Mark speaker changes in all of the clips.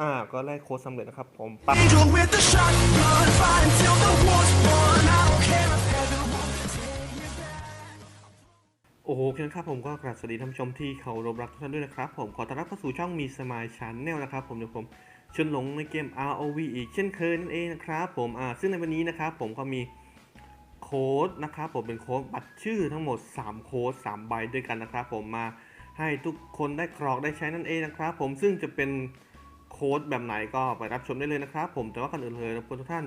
Speaker 1: อ่า ก็แลกโค้ดสำเร็จนะครับผมปั๊บโอ้โหคนครับผมก็กราบสวัสดีท่านผู้ชมที่เคารพรักทุกท่านด้วยนะครับ ผมขอต้อนรับเข้าสู่ช่องมีสมายชันแนลนะครับ ผมเดี๋ยวผมชวนหลงในเกม ROV อีกเช่นเคยนั่นเองนะครับผมอ่าซึ่งในวันนี้นะครับผมก็มีโค้ดนะครับผมเป็นโค้ดบัตรชื่อทั้งหมด 3 โค้ด3ใบด้วยกันนะครับ ผมมาให้ทุกคนได้กรอกได้ใช้นั่นเองนะครับ ผมซึ่งจะเป็น ค้ดแบบไหนก็ไปรับชมได้เลยนะครับ ผมแต่ว่าก่อนอื่นเลยรบกวนทุกท่าน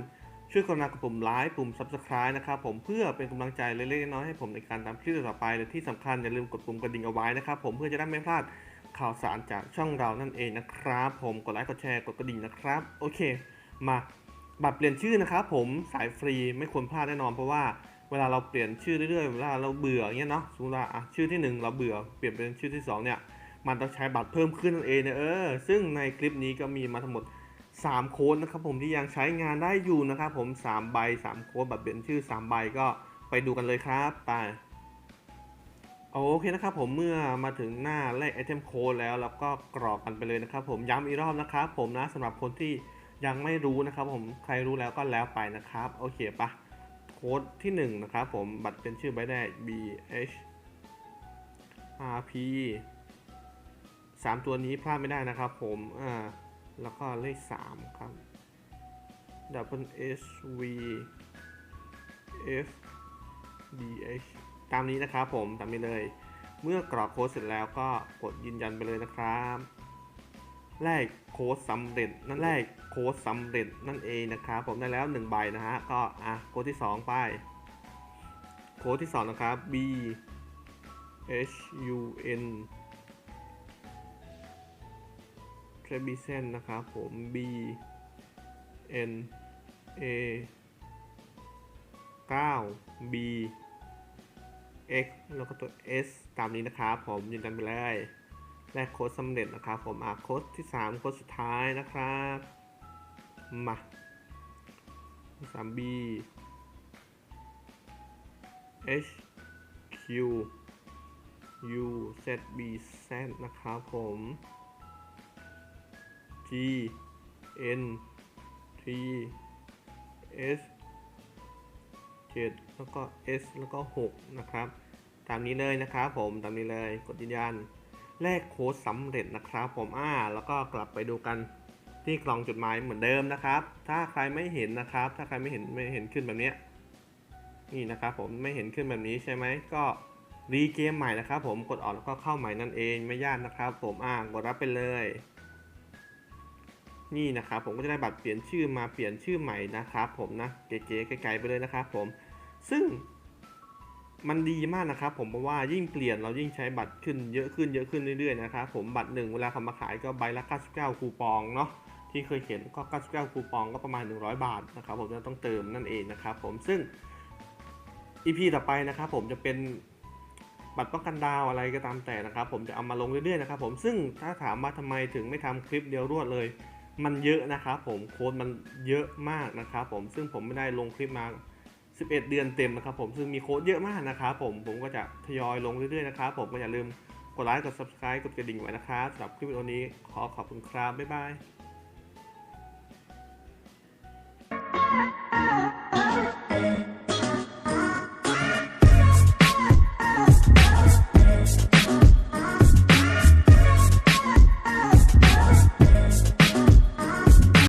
Speaker 1: ช่วยกรุณากดปุ่มไลค์ปุ่ม Subscribe นะครับผมเพื่อเป็นกำลังใจเล็กๆน้อยๆให้ผมในการตามคลิปต่อไปและที่สำคัญอย่าลืมกดปุ่มกระดิ่งเอาไว้นะครับผมเพื่อจะได้ไม่พลาดข่าวสารจากช่องเรานั่นเองนะครับ ผมกดไลค์กดแชร์กดกระดิ่งนะครับ โอเค มาบัตรเปลี่ยนชื่อนะครับผมสายฟรีไม่ควรพลาดแน่นอนเพราะว่าเวลาเราเปลี่ยนชื่อเรื่อยๆเวลาเราเบื่อเงี้ยเนาะสมมติว่าอะชื่อที่หนึ่งเราเบื่อเปลี่ยนเป็นชื่อที่สองเนี่ย มันต้องใช้บัตรเพิ่มขึ้นนั่นเองนะเออซึ่งในคลิปนี้ก็มีมาทั้งหมด 3 โค้ดนะครับผมที่ยังใช้งานได้อยู่นะครับผม3ใบ3โค้ดบัตรเปลี่ยนชื่อ 3 ใบก็ไปดูกันเลยครับไปโอเคนะครับผมเมื่อมาถึงหน้าแรกไอเทมโค้ดแล้วแล้วก็กรอกกันไปเลยนะครับผมย้ำอีกรอบนะครับผมนะสำหรับคนที่ยังไม่รู้นะครับผมใครรู้แล้วก็แล้วไปนะครับโอเคปะโค้ดที่1นะครับผมบัตรเป็นชื่อใบแรก B H R P 3ตัวนี้พลาดไม่ได้นะครับผม อ่า แล้วก็เลข3ครับ double S V F D H ตามนี้นะครับผม ตามนี้เลย เมื่อกรอกโค้ดเสร็จแล้วก็กดยืนยันไปเลยนะครับ แรกโค้ดสำเร็จ นั่นแรกโค้ดสำเร็จนั่นเองนะครับผมได้แล้ว1ใบนะฮะ ก็อะโค้ดที่ 2 ไป โค้ดที่ 2 นะครับ B H U N เทรบิเซนนะครับผม B N A 9 B X แล้วก็ตัว S ตามนี้นะครับผมยืนยันไปเลยแลกโค้ดสำเร็จนะครับผมอะโค้ดที่ 3 โค้ดสุดท้ายนะครับมา 3B H Q U Z B Z นะครับผม N T S 7 แล้วก็ S แล้วก็ 6 นะครับ ตามนี้เลยนะครับผมตามนี้เลยกดยืนยันแลกโค้ดสำเร็จนะครับผมอ่าแล้วก็กลับไปดูกันที่กล่องจดหมายเหมือนเดิมนะครับ ถ้าใครไม่เห็นนะครับ ถ้าใครไม่เห็นไม่เห็นขึ้นแบบนี้นี่นะครับผมไม่เห็นขึ้นแบบนี้ใช่ไหมก็รีเกมใหม่นะครับผมกดออกแล้วก็เข้าใหม่นั่นเองไม่ยากนะครับ ผมอ่ากดรับไปเลย นี่นะครับผมก็จะได้บัตรเปลี่ยนชื่อมาเปลี่ยนชื่อใหม่นะครับผมนะเก๋ๆไกลๆไปเลยนะครับผมซึ่งมันดีมากนะครับผมเพราะว่ายิ่งเปลี่ยนเรายิ่งใช้บัตรขึ้นเยอะขึ้นเยอะขึ้นเรื่อยๆนะครับผมบัตรหนึ่งเวลาเขามาขายก็ใบละ 99 คูปองเนาะที่เคยเห็นก็ 99 คูปองก็ประมาณ 100 บาทนะครับผมจะต้องเติมนั่นเองนะครับผมซึ่ง EP ต่อไปนะครับผมจะเป็นบัตรป้องกันดาวอะไรก็ตามแต่นะครับผมจะเอามาลงเรื่อยๆนะครับผมซึ่งถ้าถามว่าทำไมถึงไม่ทำคลิปเดียวรวดเลย มันเยอะนะครับผมโค้ดมันเยอะมากนะครับผมซึ่งผมไม่ได้ลงคลิปมา 11 เดือนเต็มนะครับผมซึ่งมีโค้ดเยอะมากนะครับผมผมก็จะทยอยลงเรื่อยๆนะครับผมก็อย่าลืมกดไลค์กด subscribe กดกระดิ่งไว้นะครับสำหรับคลิปวิดีโอนี้ขอขอบคุณครับบ๊ายบาย